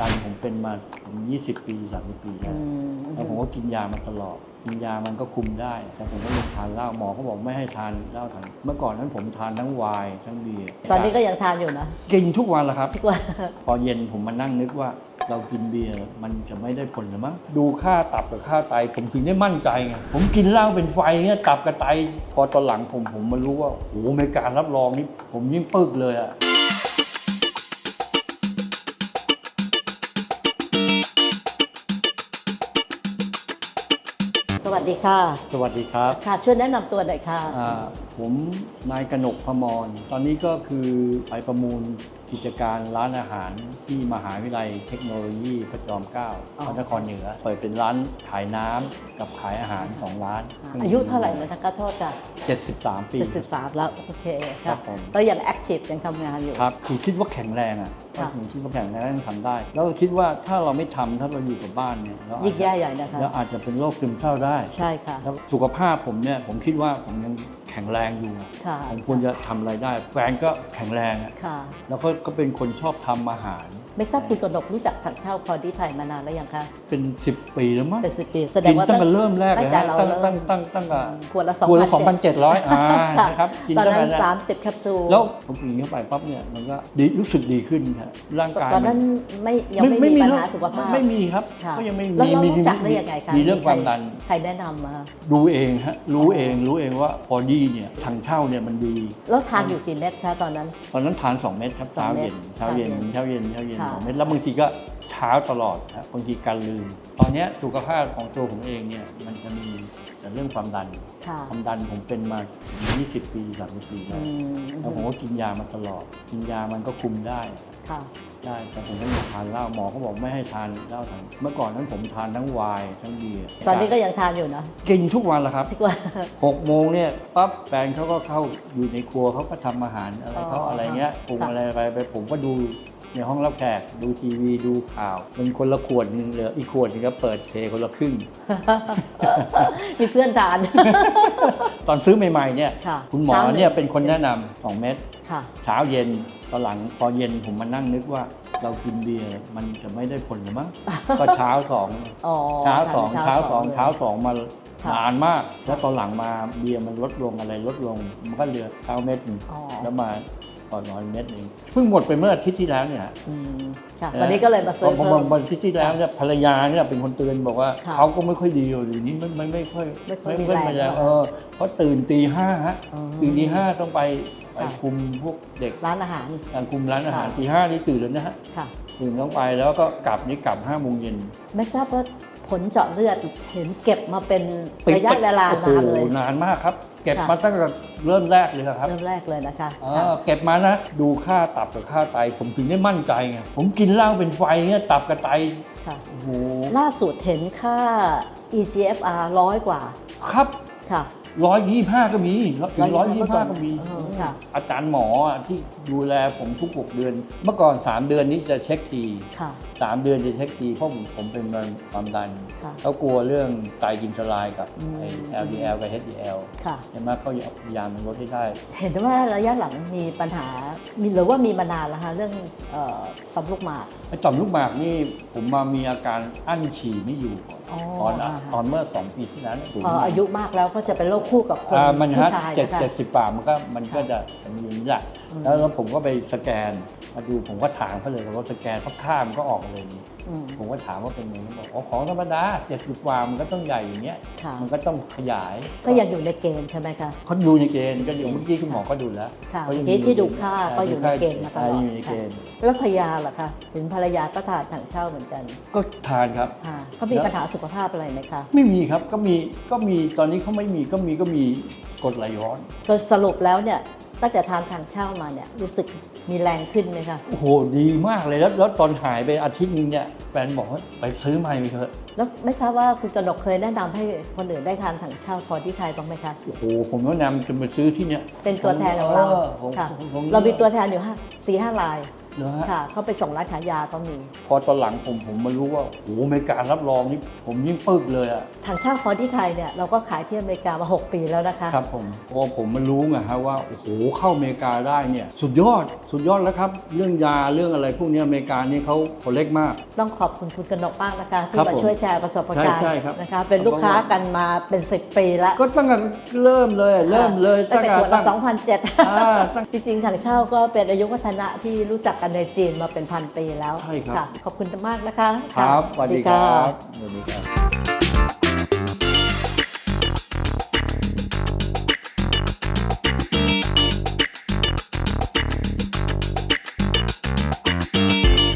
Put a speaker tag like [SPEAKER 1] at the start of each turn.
[SPEAKER 1] ดันผมเป็นมาผม20ปี30ปีแล้ว
[SPEAKER 2] อืม
[SPEAKER 1] แล้วผมก็กินยามาตลอด กินยามันก็คุมได้ แต่ผมก็ยังทานเหล้าหมอเขาบอกไม่ให้ทานเหล้าทานเมื่อก่อนนั้นผมทานทั้งไวน์ทั้งเบียร์
[SPEAKER 2] ตอนนี้ก็ยังทานอยู่นะ
[SPEAKER 1] กินทุกวันแหละครับ
[SPEAKER 2] ทุกวัน
[SPEAKER 1] พอเย็นผมมานั่งนึกว่าเรากินเบียร์มันจะไม่ได้ผลหรือมั้งดูค่าตับกับค่าไตผมถึงได้มั่นใจไงผมกินเหล้าเป็นไฟเนี่ยตับกับไต พอตอนหลังผมผมมารู้ว่าโอ้โหในการรับรองนี่ผมยิ่งปึกเลยอะ
[SPEAKER 2] วัสดีค่ะ
[SPEAKER 1] สวัสดีครับ
[SPEAKER 2] ค่ะ ช่วยแนะนำตัวหน่อยค่ะ
[SPEAKER 1] อ่าผมนายกนกพมร ตอนนี้ก็คือไปประมูลกิจการร้านอาหารที่มหาวิทยาลัยเทคโนโลยีพระจอมเกล้า
[SPEAKER 2] อ๋อ
[SPEAKER 1] พระนครเหนือ เปิดเป็นร้านขายน้ำกับขายอาหารสองร้าน
[SPEAKER 2] อายุเท่าไหร่นะคะโทษค่ะ
[SPEAKER 1] 73 ปี
[SPEAKER 2] 73 แล้ว โอเค
[SPEAKER 1] ครั
[SPEAKER 2] ค่ะ
[SPEAKER 1] บผม
[SPEAKER 2] ก็ยังแอคทีฟยังทำงานอยู่
[SPEAKER 1] ครับคือคิดว่าแข็งแรงอะ
[SPEAKER 2] ค่ะ
[SPEAKER 1] ผมคิดว่าแข็งแรงแล้วทำได้ แล้วก็คิดว่าถ้าเราไม่ทำถ้าเราอยู่กับบ้านเนี่ยเราอาจ
[SPEAKER 2] ยิ่ง
[SPEAKER 1] จะ
[SPEAKER 2] แย่ใหญ่นะคะ
[SPEAKER 1] แล้วอาจจะเป็นโรคซึมเศร้าได้
[SPEAKER 2] ใช่ค่ะ
[SPEAKER 1] แล้วสุขภาพผมเนี่ยผมคิดว่าผมยังแข็งแรงอยู่
[SPEAKER 2] ค่ะ
[SPEAKER 1] ผมควรจะทำอะไรได้แฟนก็แข็งแรงอะ
[SPEAKER 2] ค่ะ
[SPEAKER 1] แล้วก็ก็เป็นคนชอบทำอาหาร
[SPEAKER 2] ไม่ทราบคุณกนกรู้จักถังเช่าพอดีไทยมานานแล้วยังคะ
[SPEAKER 1] เป็น 10 ปีแล้วมั้ง
[SPEAKER 2] เป็นสิบปีแสด
[SPEAKER 1] กิ
[SPEAKER 2] ง
[SPEAKER 1] น
[SPEAKER 2] ว่า
[SPEAKER 1] ตั้งแต่เริ่มแรก
[SPEAKER 2] ตั้
[SPEAKER 1] เลย
[SPEAKER 2] งแต่
[SPEAKER 1] ฮะ
[SPEAKER 2] เรา
[SPEAKER 1] ตั้ง
[SPEAKER 2] เริ่ม
[SPEAKER 1] ตั้งตั้งตั้งแต่
[SPEAKER 2] ขวดละสอง
[SPEAKER 1] ขวดละ
[SPEAKER 2] พันเจ็ด
[SPEAKER 1] 2,700อ่านะครับกิน
[SPEAKER 2] ตอน
[SPEAKER 1] ตั้ง
[SPEAKER 2] นั้น
[SPEAKER 1] แต่
[SPEAKER 2] 30 แคปซูล
[SPEAKER 1] แล้วผมกินเข้าไปปั๊บเนี่ยมันก็ดีรู้สึกดีขึ้นครับร่างกาย
[SPEAKER 2] ตอนนั้น
[SPEAKER 1] มั
[SPEAKER 2] ไม่ยังไม่มีปัญหาสุขภาพ
[SPEAKER 1] ไม่มีครับ
[SPEAKER 2] ค่ะ
[SPEAKER 1] ก็ยังไม่มี
[SPEAKER 2] แล้วเรา
[SPEAKER 1] มี
[SPEAKER 2] รู้จักได้ยังไงคะ
[SPEAKER 1] มีเรื่องความดัน
[SPEAKER 2] ใครแนะนำมา
[SPEAKER 1] ดูเองฮะรู้เองรู้เองว่าบอดี้เนี่ยทางเช่าเนี่ยมันดี
[SPEAKER 2] แล้วทานอยู่กี่เม็ดคะตอนนั้น
[SPEAKER 1] ตอนนั้นทาน 2 เม็ดครับ
[SPEAKER 2] สอง
[SPEAKER 1] เช้า
[SPEAKER 2] เม็
[SPEAKER 1] เย็
[SPEAKER 2] ด
[SPEAKER 1] นเช้าเย็น
[SPEAKER 2] เช้า
[SPEAKER 1] เช้า
[SPEAKER 2] เย็
[SPEAKER 1] เย็
[SPEAKER 2] น
[SPEAKER 1] นเช้าเย็น
[SPEAKER 2] ค่ะ
[SPEAKER 1] สองเม็ดแล้วบางทีก็เช้าตลอดครับบางทีการลืม ตอนเนี้ยสุขภาพของตัวผมเองเนี่ยมันจะมี แต่เรื่องความดัน
[SPEAKER 2] ค่ะ
[SPEAKER 1] ความดันผมเป็นมา 20 ปี30ปี
[SPEAKER 2] อื
[SPEAKER 1] แล้ว
[SPEAKER 2] ม
[SPEAKER 1] แล้วผมก็กินยามาตลอด กินยามันก็คุมได้
[SPEAKER 2] ค่ะ
[SPEAKER 1] ได้แต่ผมก็ยังทานเหล้าหมอเขาบอกไม่ให้ทานเหล้าทานเมื่อก่อนนั้นผมทานทั้งไวน์ทั้งเบียร์
[SPEAKER 2] ตอนนี้ก็ยังทานอยู่นะ
[SPEAKER 1] กินทุกวันแหละครับ
[SPEAKER 2] ทุกวัน
[SPEAKER 1] หกโมงเนี่ยปั๊บแฟนเขาก็เข้าอยู่ในครัวเขาก็ทำอาหารอะไรเขา
[SPEAKER 2] อ๋ออ
[SPEAKER 1] อะไรเงี้ยปรุง
[SPEAKER 2] ค่ะ
[SPEAKER 1] อะไรไปไปผมก็ดู ในห้องรับแขกดูทีวีดูข่าวเป็นคนละขวดหนึงเหลืออีกขวดหนึงก็เปิดเทคนละครึ่ง
[SPEAKER 2] มีเพื่อนทาน
[SPEAKER 1] ตอนซื้อใหม่ๆเนี่ย
[SPEAKER 2] ค่ะ
[SPEAKER 1] คุณหมอ
[SPEAKER 2] เช้าหนึ่ง
[SPEAKER 1] เนี่ยเป็นคนแนะนำสองเม็ด
[SPEAKER 2] ค่ะ
[SPEAKER 1] เช้าเย็นตอนหลังพอเย็นผมมานั่งนึกว่า เรากินเบียร์มันจะไม่ได้ผลหรือมั้ง ก็เช้าสอง
[SPEAKER 2] อ๋อ
[SPEAKER 1] เช้าสอง
[SPEAKER 2] ทน
[SPEAKER 1] เช้าสอง
[SPEAKER 2] ลย
[SPEAKER 1] เช้าสองมา
[SPEAKER 2] ค่ะ
[SPEAKER 1] นานมาก แล้วตอนหลังมาเบียร์มันลดลงอะไรลดลง มันก็เหลือเช้าเม็ดหนึ่ง
[SPEAKER 2] อ๋อ
[SPEAKER 1] แล้วมา ก่อนนอนเม็ดหนึ่งเพิ่งหมดไปเมื่ออาทิตย์ที่แล้วเนี่ย
[SPEAKER 2] อืมค่ะวันนี้ก็เลยมาซื้อ
[SPEAKER 1] พอ
[SPEAKER 2] เพิ่ม
[SPEAKER 1] วันอาทิตย์ที่แล้วเนี่ยภรรยาเนี่ยเป็นคนเตือนบอกว่า
[SPEAKER 2] ค่ะ
[SPEAKER 1] เขาก็ไม่ค่อยดีอยู่นี้ไม่ไม่ไม่ค่อย
[SPEAKER 2] ไม่ค่อยมี
[SPEAKER 1] ค่
[SPEAKER 2] แรง
[SPEAKER 1] แรงเออเพราะตื่นตีห้าฮะ
[SPEAKER 2] อืม
[SPEAKER 1] ตื่นตีห้าต้องไปไป
[SPEAKER 2] ค่ะ
[SPEAKER 1] คุมพวกเด็ก
[SPEAKER 2] ร้านอาหาร
[SPEAKER 1] การคุมร้านอาหาร
[SPEAKER 2] ค่ะ
[SPEAKER 1] ตีห้านี่ตื่นแล้วนะฮะ
[SPEAKER 2] ค่ะ
[SPEAKER 1] ตื่นต้องไปแล้วก็กลับนี่กลับห้าโมงเย็น
[SPEAKER 2] ไม่ทราบว่า ผลเจาะเลือดเห็นเก็บมาเป็นระยะเวลานานเลย
[SPEAKER 1] โอ้โหนานมากครับ เก็บ
[SPEAKER 2] ค่ะ
[SPEAKER 1] มาตั้งแต่เริ่มแรกเลยนะครับ
[SPEAKER 2] เริ่มแรกเลยนะคะ
[SPEAKER 1] เอ
[SPEAKER 2] ค่ะ
[SPEAKER 1] อเก็บมานะดูค่าตับกับค่าไตผมถึงได้มั่นใจไงผมกินเหล้าเป็นไฟเนี่ยตับกับไต
[SPEAKER 2] ค่ะ
[SPEAKER 1] โอ้โห
[SPEAKER 2] ล่าสุดเห็นค่า EGFR ร้อยกว่า
[SPEAKER 1] ครับ
[SPEAKER 2] ค่ะ
[SPEAKER 1] ร้อยยี่ห้าก็มีถึงร้อยยี่ห้า
[SPEAKER 2] 125
[SPEAKER 1] ก็มี
[SPEAKER 2] เออค่ะ
[SPEAKER 1] อาจารย์หมออะที่ดูแลผมทุกหกเดือน เมื่อก่อน3เดือนนี้จะเช็คที
[SPEAKER 2] ค่ะ
[SPEAKER 1] สามเดือนจะเช็คทีเพราะผมผมเป็นมะเร็งความดัน
[SPEAKER 2] ค่ะ
[SPEAKER 1] เขากลัวเรื่องไตกินสลายกับ
[SPEAKER 2] อืม
[SPEAKER 1] ไอ้ LDL กับ HDL
[SPEAKER 2] ค่ะ
[SPEAKER 1] ใช่ไหมเขาพยายามมันลดให้ได้
[SPEAKER 2] เห็นว่าระยะหลังมีปัญหามีหรือว่ามีมานานแล้วคะเรื่องเอ่อต่อมลูกหมาก
[SPEAKER 1] ไอ้ต่อมลูกหมากนี่ผมมามีอาการอั้นฉี่ไม่อยู่ก่อน
[SPEAKER 2] อ๋อ
[SPEAKER 1] ตอนอะ
[SPEAKER 2] อ่าฮะ
[SPEAKER 1] ตอนเมื่อ2ปีที่แล้วเนี่ยผม
[SPEAKER 2] เอ่ออายุมากแล้วก็จะเป็นโรคคู่กับคน
[SPEAKER 1] อ่ามัน
[SPEAKER 2] ผู้
[SPEAKER 1] ฮะ
[SPEAKER 2] ชาย
[SPEAKER 1] เจ็ด
[SPEAKER 2] นะคะ
[SPEAKER 1] เจ็ดสิบกว่ามันก็มันก็
[SPEAKER 2] ค่ะ
[SPEAKER 1] จะมีอย่างนี้แหละ
[SPEAKER 2] อืม
[SPEAKER 1] แล้วแล้วผมก็ไปสแกนมาดูผมก็ถามเขาเลยว่าสแกนเพราะค่ามันก็ออกมาเลย
[SPEAKER 2] อืม
[SPEAKER 1] ผมก็ถามว่าเป็นไงเขาบอกอ๋อของธรรมดาเจ็ดสิบกว่ามันก็ต้องใหญ่อย่างเงี้ย
[SPEAKER 2] ค่ะ
[SPEAKER 1] มันก็ต้องขยาย
[SPEAKER 2] ก็ยังอยู่ในเกณฑ์ใช่ไหมคะ
[SPEAKER 1] เขาดูในเกณฑ์ก็อยู่เมื่อกี้คุณหมอก็ดูแล้ว
[SPEAKER 2] ค่ะ
[SPEAKER 1] เขายัง
[SPEAKER 2] เมื่อกี้ที่ดู
[SPEAKER 1] ใน
[SPEAKER 2] ค่าก็อยู่ในเกณฑ์มาตลอด
[SPEAKER 1] ใช่อยู่ในเกณฑ์
[SPEAKER 2] แล้วภรรยาล่ะคะเห็นภรรยาก็ทานถังเช่าเหมือนกัน
[SPEAKER 1] ก็ทานครับ
[SPEAKER 2] ค่ะเขามีปัญหาสุขภาพอะไรไหมคะ
[SPEAKER 1] ไม่มีครับก็มีก็มีตอนนี้เขาไม่มีก็มีก็มีกรดไหลย้อน
[SPEAKER 2] ก็สรุปแล้วเนี่ยตั้งแต่ทานถังเช่ามาเนี่ยรู้สึกมีแรงขึ้นไหมคะ
[SPEAKER 1] โอ้โหดีมากเลยแล้วแล้วตอนหายไปอาทิตย์นึงเนี่ยแฟนบอกว่าไปซื้อใหม่ไปเถอะ
[SPEAKER 2] แล้วไม่ทราบว่าคุณกนกเคยแนะนำให้คนอื่นได้ทานถังเช่าพอที่ไทยบ้างไหมคะ
[SPEAKER 1] โอ้โหผมแนะนำจะไปซื้อที่เนี่ย
[SPEAKER 2] เป็นตัวแทนของเรา
[SPEAKER 1] ออผม
[SPEAKER 2] ค่ะ
[SPEAKER 1] ผม
[SPEAKER 2] เรามีตัวแทนอยู่ห้าสี่ห้าราย
[SPEAKER 1] เหรอฮะ
[SPEAKER 2] ค่ะ เขาไปส่งร้านขายยาก็มี
[SPEAKER 1] พอตอนหลังผมผมมารู้ว่าโอ้โหอเมริการรับรองนี่ผมยิ่งปึกเลยอะ
[SPEAKER 2] ทางช่างฟอที่ไทยเนี่ยเราก็ขายที่อเมริกามา 6 ปีแล้วนะคะ
[SPEAKER 1] ครับผมพอผมมารู้ไงฮะว่าโอ้โหเข้าอเมริกาได้เนี่ยสุดยอดสุดยอดแล้วครับ เรื่องยาเรื่องอะไรพวกนี้อเมริกานี่เขาเขาเล็กมาก
[SPEAKER 2] ต้องขอบคุณคุณกนกมากนะคะ ที่
[SPEAKER 1] ครับ
[SPEAKER 2] มา
[SPEAKER 1] ผม
[SPEAKER 2] ช่วยแชร์ประสบการณ์
[SPEAKER 1] ใช่ใช่ครับ
[SPEAKER 2] นะคะเป็นลูกค้ากันมาเป็น 10 ปีแล้ว
[SPEAKER 1] ก็ตั้งแต่เริ่มเลยเริ่มเลย
[SPEAKER 2] ตั้งแต่ขวดละ
[SPEAKER 1] ตั้ง
[SPEAKER 2] 2,007
[SPEAKER 1] อ่าตั้ง
[SPEAKER 2] จริงๆถังเช่าก็เป็นอายุวัฒนะที่รู้จักกันในจีนมาเป็นพันปีแล้ว
[SPEAKER 1] ใช่ครับะ
[SPEAKER 2] ขอบคุณมากนะคะ
[SPEAKER 1] ครับะสวัสดีค
[SPEAKER 2] ค่ะ
[SPEAKER 1] รับสวัสดีครับ